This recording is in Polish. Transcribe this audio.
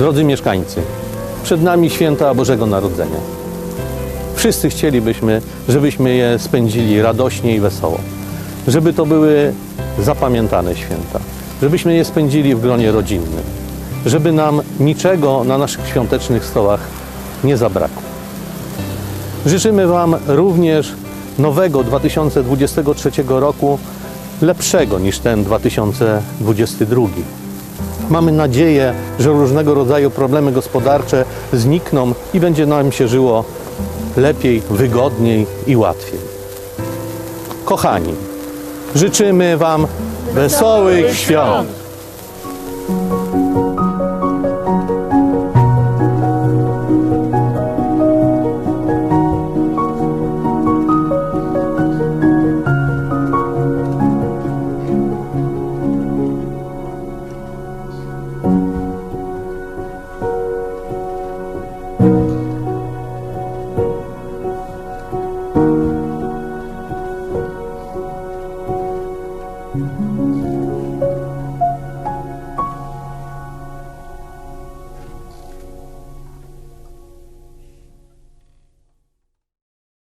Drodzy mieszkańcy, przed nami święta Bożego Narodzenia. Wszyscy chcielibyśmy, żebyśmy je spędzili radośnie i wesoło. Żeby to były zapamiętane święta. Żebyśmy je spędzili w gronie rodzinnym. Żeby nam niczego na naszych świątecznych stołach nie zabrakło. Życzymy Wam również nowego 2023 roku, lepszego niż ten 2022. Mamy nadzieję, że różnego rodzaju problemy gospodarcze znikną i będzie nam się żyło lepiej, wygodniej i łatwiej. Kochani, życzymy Wam wesołych świąt!